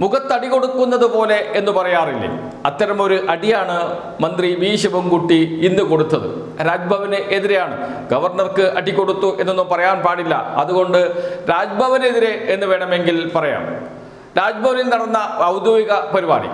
മുഖത്തടി കൊടുക്കുന്നത് പോലെ എന്ന് പറയാറില്ലേ? അത്തരമൊരു അടിയാണ് മന്ത്രി വി. ശിവൻകുട്ടി ഇന്ന് കൊടുത്തത്. രാജ്ഭവന് എതിരെയാണ്. ഗവർണർക്ക് അടി കൊടുത്തു എന്നൊന്നും പറയാൻ പാടില്ല. അതുകൊണ്ട് രാജ്ഭവനെതിരെ എന്ന് വേണമെങ്കിൽ പറയാം. രാജ്ഭവനിൽ നടന്ന ഔദ്യോഗിക പരിപാടി.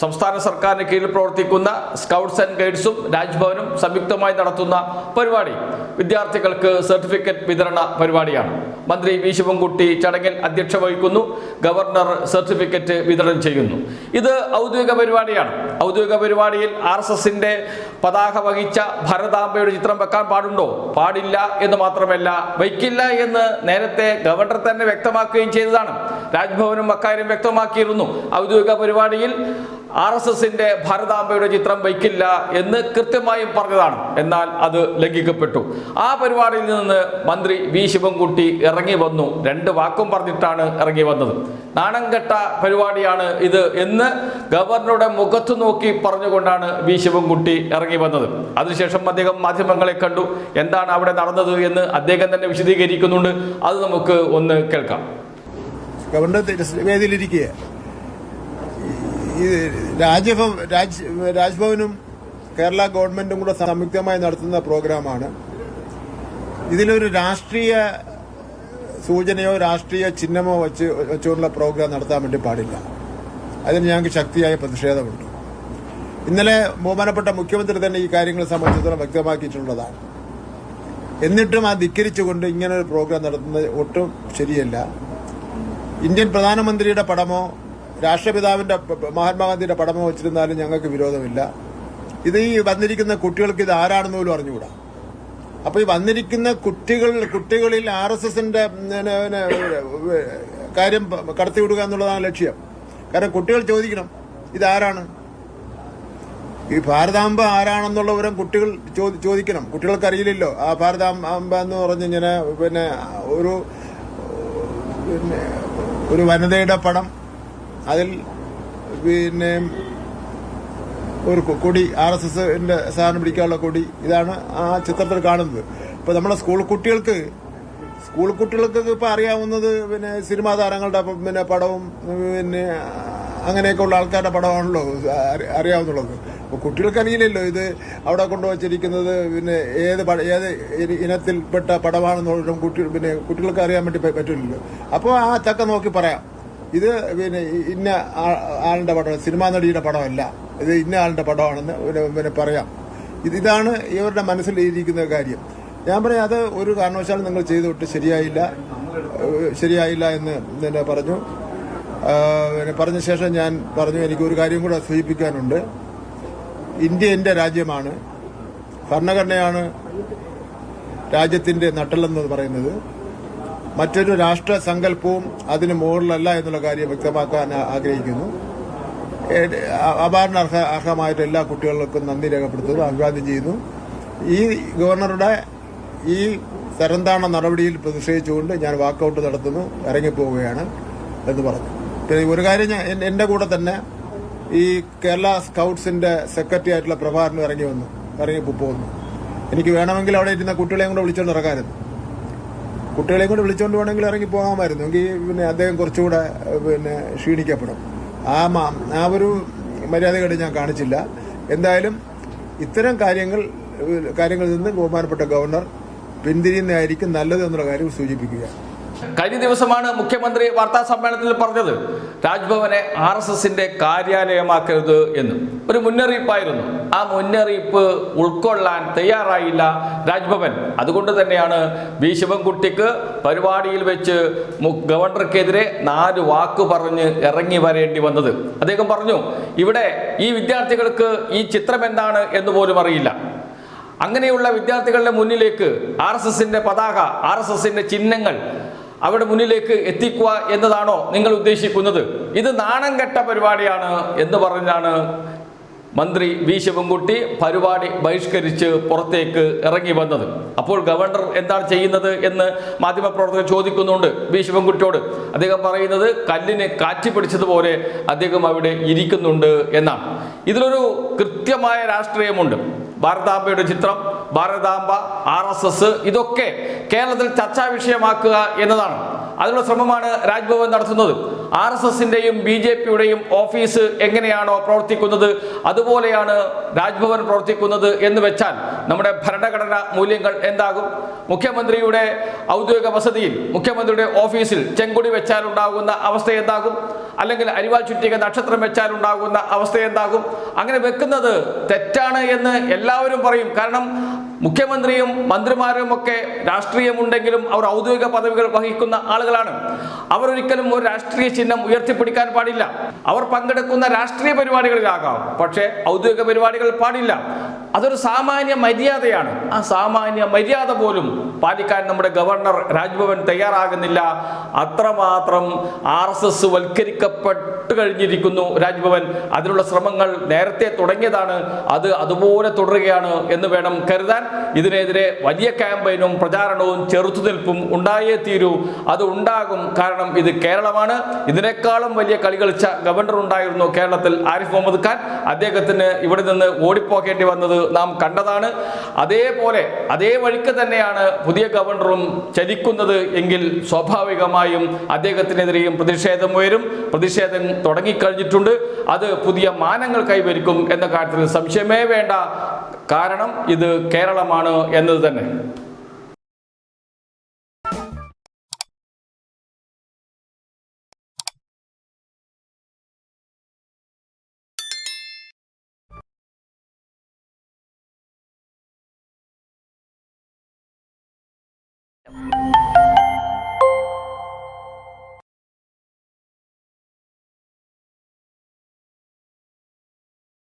സംസ്ഥാന സർക്കാരിന് കീഴിൽ പ്രവർത്തിക്കുന്ന സ്കൗട്ട്സ് ആൻഡ് ഗൈഡ്സും രാജ്ഭവനും സംയുക്തമായി നടത്തുന്ന പരിപാടി. വിദ്യാർത്ഥികൾക്ക് സർട്ടിഫിക്കറ്റ് വിതരണ പരിപാടിയാണ്. മന്ത്രി വി. ശിവൻകുട്ടി ചടങ്ങിൽ അധ്യക്ഷ വഹിക്കുന്നു. ഗവർണർ സർട്ടിഫിക്കറ്റ് വിതരണം ചെയ്യുന്നു. ഇത് ഔദ്യോഗിക പരിപാടിയാണ്. ഔദ്യോഗിക പരിപാടിയിൽ ആർ എസ് എസിന്റെ പതാക വഹിച്ച ഭരതാംബയുടെ ചിത്രം വെക്കാൻ പാടുണ്ടോ? പാടില്ല എന്ന് മാത്രമല്ല വയ്ക്കില്ല എന്ന് നേരത്തെ ഗവർണർ തന്നെ വ്യക്തമാക്കുകയും ചെയ്തതാണ്. രാജ്ഭവനും അക്കാര്യം വ്യക്തമാക്കിയിരുന്നു. ഔദ്യോഗിക പരിപാടിയിൽ ആർ എസ് എസിന്റെ ഭാരതാംബയുടെ ചിത്രം വയ്ക്കില്ല എന്ന് കൃത്യമായും പറഞ്ഞതാണ്. എന്നാൽ അത് ലംഘിക്കപ്പെട്ടു. ആ പരിപാടിയിൽ നിന്ന് മന്ത്രി വി. ശിവൻകുട്ടി ഇറങ്ങി വന്നു. രണ്ട് വാക്കും പറഞ്ഞിട്ടാണ് ഇറങ്ങി വന്നത്. നാണം കെട്ട പരിപാടിയാണ് ഇത് എന്ന് ഗവർണറുടെ മുഖത്തു നോക്കി പറഞ്ഞുകൊണ്ടാണ് വി. ശിവൻകുട്ടി ഇറങ്ങി വന്നത്. അതിനുശേഷം അദ്ദേഹം മാധ്യമങ്ങളെ കണ്ടു. എന്താണ് അവിടെ നടന്നത് എന്ന് അദ്ദേഹം തന്നെ വിശദീകരിക്കുന്നുണ്ട്. അത് നമുക്ക് ഒന്ന് കേൾക്കാം. ഗവർണർ ഈ രാജഭ രാജ് രാജ്ഭവനും കേരള ഗവൺമെന്റും കൂടെ സംയുക്തമായി നടത്തുന്ന പ്രോഗ്രാമാണ്. ഇതിലൊരു രാഷ്ട്രീയ സൂചനയോ രാഷ്ട്രീയ ചിഹ്നമോ വെച്ച് വെച്ചുകൊണ്ടുള്ള പ്രോഗ്രാം നടത്താൻ വേണ്ടി പാടില്ല. അതിന് ഞങ്ങൾക്ക് ശക്തിയായ പ്രതിഷേധമുണ്ട്. ഇന്നലെ ബഹുമാനപ്പെട്ട മുഖ്യമന്ത്രി തന്നെ ഈ കാര്യങ്ങളെ സംബന്ധിച്ചിടത്തോളം വ്യക്തമാക്കിയിട്ടുള്ളതാണ്. എന്നിട്ടും ആ ധിക്കരിച്ചുകൊണ്ട് ഇങ്ങനെ ഒരു പ്രോഗ്രാം നടത്തുന്നത് ഒട്ടും ശരിയല്ല. ഇന്ത്യൻ പ്രധാനമന്ത്രിയുടെ പടമോ പ- മഹാത്മാഗാന്ധിയുടെ പടമോ വെച്ചിരുന്നാലും ഞങ്ങൾക്ക് വിരോധമില്ല. ഇത് ഈ വന്നിരിക്കുന്ന കുട്ടികൾക്ക് ഇത് ആരാണെന്ന് പോലും അറിഞ്ഞുകൂടാ. അപ്പോൾ ഈ വന്നിരിക്കുന്ന കുട്ടികൾ കുട്ടികളിൽ ആർ എസ് എസിന്റെ കാര്യം കടത്തിവിടുക എന്നുള്ളതാണ് ലക്ഷ്യം. കാരണം കുട്ടികൾ ചോദിക്കണം ഇതാരാണ്? ഈ ഭാരതാംബ ആരാണെന്നുള്ളവരും കുട്ടികൾ ചോദിക്കണം. കുട്ടികൾക്ക് അറിയില്ലല്ലോ. ആ ഭാരതാംബ എന്ന് പറഞ്ഞിങ്ങനെ പിന്നെ ഒരു പിന്നെ ഒരു വനിതയുടെ പടം അതിൽ പിന്നെ ഒരു കൊടി ആർ എസ് എസിന്റെ സാധനം പിടിക്കാനുള്ള കൊടി. ഇതാണ് ആ ചിത്രത്തിൽ കാണുന്നത്. ഇപ്പൊ നമ്മുടെ സ്കൂൾ കുട്ടികൾക്ക് സ്കൂൾ കുട്ടികൾക്ക് ഇപ്പൊ അറിയാവുന്നത് പിന്നെ സിനിമാ താരങ്ങളുടെ പിന്നെ പടവും പിന്നെ അങ്ങനെയൊക്കെ ഉള്ള ആൾക്കാരുടെ പടമാണല്ലോ അറിയാവുന്നുള്ളത്. അപ്പൊ കുട്ടികൾക്ക് അറിയില്ലല്ലോ ഇത് അവിടെ കൊണ്ടുവച്ചിരിക്കുന്നത് പിന്നെ ഏത് പട- ഏത് ഇന- ഇനത്തിൽപ്പെട്ട പടമാണെന്നുള്ള കുട്ടികൾ പിന്നെ കുട്ടികൾക്ക് അറിയാൻ വേണ്ടി പറ്റില്ലല്ലോ. അപ്പോൾ ആ തക്ക നോക്കി പറയാം. ഇത് പിന്നെ ഇന്ന ആ- ആളിന്റെ പടം സിനിമാ നടിയുടെ പടമല്ല. ഇത് ഇന്ന ആളിന്റെ പടമാണെന്ന് പിന്നെ പറയാം. ഇത് ഇതാണ് ഇവരുടെ മനസ്സിൽ ഇരിക്കുന്ന കാര്യം. ഞാൻ പറയാം അത് ഒരു കാരണവശാലും നിങ്ങൾ ചെയ്തുവിട്ട് ശരിയായില്ല. ശരിയായില്ല എന്ന് പിന്നെ പറഞ്ഞു. പിന്നെ പറഞ്ഞ ശേഷം ഞാൻ പറഞ്ഞു എനിക്ക് ഒരു കാര്യം കൂടെ സൂചിപ്പിക്കാനുണ്ട്. ഇന്ത്യ എന്റെ രാജ്യമാണ്. ഭരണഘടനയാണ് രാജ്യത്തിന്റെ നട്ടലെന്ന് പറയുന്നത്. മറ്റൊരു രാഷ്ട്ര സങ്കല്പവും അതിന് മുകളിലല്ല എന്നുള്ള കാര്യം വ്യക്തമാക്കാൻ ആഗ്രഹിക്കുന്നു. അപാരണ അർഹ അർഹമായിട്ട് എല്ലാ കുട്ടികൾക്കും നന്ദി രേഖപ്പെടുത്തുന്നു അഭിവാദ്യം ചെയ്യുന്നു. ഈ ഗവർണറുടെ ഈ തരംതാണ നടപടിയിൽ പ്രതിഷേധിച്ചുകൊണ്ട് ഞാൻ വാക്കൌട്ട് നടത്തുന്നു ഇറങ്ങിപ്പോവുകയാണ് എന്ന് പറഞ്ഞു. പിന്നെ ഒരു കാര്യം ഞാൻ എന്റെ കൂടെ തന്നെ ഈ കേരള സ്കൗട്ട്സിന്റെ സെക്രട്ടറി ആയിട്ടുള്ള പ്രഭാകരനും ഇറങ്ങി വന്നു ഇറങ്ങി പോകുന്നു എനിക്ക് വേണമെങ്കിൽ അവിടെ ഇരുന്ന കുട്ടികളെയും കൂടെ വിളിച്ചുകൊണ്ട് ഇറക്കാമായിരുന്നു കുട്ടികളെയും കൊണ്ട് വിളിച്ചുകൊണ്ട് വേണമെങ്കിൽ ഇറങ്ങി പോകാമായിരുന്നു. എങ്കിൽ പിന്നെ അദ്ദേഹം കുറച്ചുകൂടെ പിന്നെ ക്ഷീണിക്കപ്പെടും. ആ മാ- ആ ഒരു മര്യാദകേട് ഞാൻ കാണിച്ചില്ല. എന്തായാലും ഇത്തരം കാര്യങ്ങൾ കാര്യങ്ങളിൽ നിന്ന് ബഹുമാനപ്പെട്ട ഗവർണർ പിന്തിരിയുന്നതായിരിക്കും നല്ലത് എന്നുള്ള കാര്യം സൂചിപ്പിക്കുക. കഴിഞ്ഞ ദിവസമാണ് മുഖ്യമന്ത്രി വാർത്താ സമ്മേളനത്തിൽ പറഞ്ഞത് രാജ്ഭവനെ ആർ എസ് എസിന്റെ കാര്യാലയമാക്കരുത് എന്ന്. ഒരു മുന്നറിയിപ്പായിരുന്നു. ആ മുന്നറിയിപ്പ് ഉൾക്കൊള്ളാൻ തയ്യാറായില്ല രാജ്ഭവൻ. അതുകൊണ്ട് തന്നെയാണ് വി. ശിവൻകുട്ടിക്ക് പരിപാടിയിൽ വെച്ച് ഗവർണർക്കെതിരെ നാല് വാക്ക് പറഞ്ഞ് ഇറങ്ങി വരേണ്ടി വന്നത്. അദ്ദേഹം പറഞ്ഞു ഇവിടെ ഈ വിദ്യാർത്ഥികൾക്ക് ഈ ചിത്രം എന്താണ് എന്ന് പോലും അറിയില്ല. അങ്ങനെയുള്ള വിദ്യാർത്ഥികളുടെ മുന്നിലേക്ക് ആർ എസ് എസിന്റെ പതാക ആർ എസ് എസിന്റെ ചിഹ്നങ്ങൾ അവിടെ മുന്നിലേക്ക് എത്തിക്കുക എന്നതാണോ നിങ്ങൾ ഉദ്ദേശിക്കുന്നത്? ഇത് നാണം കെട്ട പരിപാടിയാണ് എന്ന് പറഞ്ഞാണ് മന്ത്രി വി. ശിവൻകുട്ടി പരിപാടി ബഹിഷ്കരിച്ച് പുറത്തേക്ക് ഇറങ്ങി വന്നത്. അപ്പോൾ ഗവർണർ എന്താണ് ചെയ്യുന്നത് എന്ന് മാധ്യമപ്രവർത്തകർ ചോദിക്കുന്നുണ്ട് വി. ശിവൻകുട്ടിയോട്. അദ്ദേഹം പറയുന്നത് കല്ലിന് കാറ്റി പിടിച്ചതുപോലെ അദ്ദേഹം അവിടെ ഇരിക്കുന്നുണ്ട് എന്നാണ്. ഇതിലൊരു കൃത്യമായ രാഷ്ട്രീയമുണ്ട്. ഭാരതാംബയുടെ ചിത്രം ഭാരതാംബ ആർ എസ് എസ് ഇതൊക്കെ കേരളത്തിൽ ചർച്ചാ വിഷയമാക്കുക എന്നതാണ്. അതിനുള്ള ശ്രമമാണ് രാജ്ഭവൻ നടത്തുന്നത്. ആർ എസ് എസിന്റെയും ബി ജെ പിയുടെയും ഓഫീസ് എങ്ങനെയാണോ പ്രവർത്തിക്കുന്നത്? അതുപോലെയാണ് രാജ്ഭവൻ പ്രവർത്തിക്കുന്നത് എന്ന് വെച്ചാൽ നമ്മുടെ ഭരണഘടന മൂല്യങ്ങൾ എന്താകും? മുഖ്യമന്ത്രിയുടെ ഔദ്യോഗിക വസതിയിൽ മുഖ്യമന്ത്രിയുടെ ഓഫീസിൽ ചെങ്കൊടി വെച്ചാൽ ഉണ്ടാകുന്ന അവസ്ഥ എന്താകും? അല്ലെങ്കിൽ അരിവാൾ ചുറ്റിക നക്ഷത്രം വെച്ചാൽ ഉണ്ടാകുന്ന അവസ്ഥ എന്താകും? അങ്ങനെ വെക്കുന്നത് തെറ്റാണ് എന്ന് എല്ലാവരും പറയും. കാരണം മുഖ്യമന്ത്രിയും മന്ത്രിമാരും ഒക്കെ രാഷ്ട്രീയമുണ്ടെങ്കിലും അവർ ഔദ്യോഗിക പദവികൾ വഹിക്കുന്ന ആളുകളാണ്. അവർ ഒരിക്കലും ഒരു രാഷ്ട്രീയ ചിഹ്നം ഉയർത്തിപ്പിടിക്കാൻ പാടില്ല. അവർ പങ്കെടുക്കുന്ന രാഷ്ട്രീയ പരിപാടികളിലാകാം. പക്ഷേ ഔദ്യോഗിക പരിപാടികൾ പാടില്ല. അതൊരു സാമാന്യ മര്യാദയാണ്. ആ സാമാന്യ മര്യാദ പോലും പാലിക്കാൻ നമ്മുടെ ഗവർണർ രാജ്ഭവൻ തയ്യാറാകുന്നില്ല. അത്രമാത്രം ആർ എസ് എസ് വൽക്കരിക്കപ്പെട്ട് കഴിഞ്ഞിരിക്കുന്നു രാജ്ഭവൻ. അതിനുള്ള ശ്രമങ്ങൾ നേരത്തെ തുടങ്ങിയതാണ്. അത് അതുപോലെ തുടരുകയാണ് എന്ന് വേണം കരുതാൻ. ഇതിനെതിരെ വലിയ ക്യാമ്പയിനും പ്രചാരണവും ചെറുത്തുനിൽപ്പും ഉണ്ടായേ തീരൂ. അത് ഉണ്ടാകും. കാരണം ഇത് കേരളമാണ്. ഇതിനേക്കാളും വലിയ കളി കളിച്ച ഗവർണർ ഉണ്ടായിരുന്നു കേരളത്തിൽ ആരിഫ് മുഹമ്മദ് ഖാൻ. അദ്ദേഹത്തിന് ഇവിടെ നിന്ന് ഓടിപ്പോകേണ്ടി വന്നത് നാം കണ്ടതാണ്. അതേപോലെ അതേ വഴിക്ക് തന്നെയാണ് പുതിയ ഗവർണറും ചലിക്കുന്നത് എങ്കിൽ സ്വാഭാവികമായും അദ്ദേഹത്തിനെതിരെയും പ്രതിഷേധം ഉയരും. പ്രതിഷേധം തുടങ്ങിക്കഴിഞ്ഞിട്ടുണ്ട്. അത് പുതിയ മാനങ്ങൾ കൈവരിക്കും എന്ന കാര്യത്തിൽ സംശയമേ വേണ്ട. കാരണം ഇത് കേരളമാണ് എന്നത് തന്നെ. you.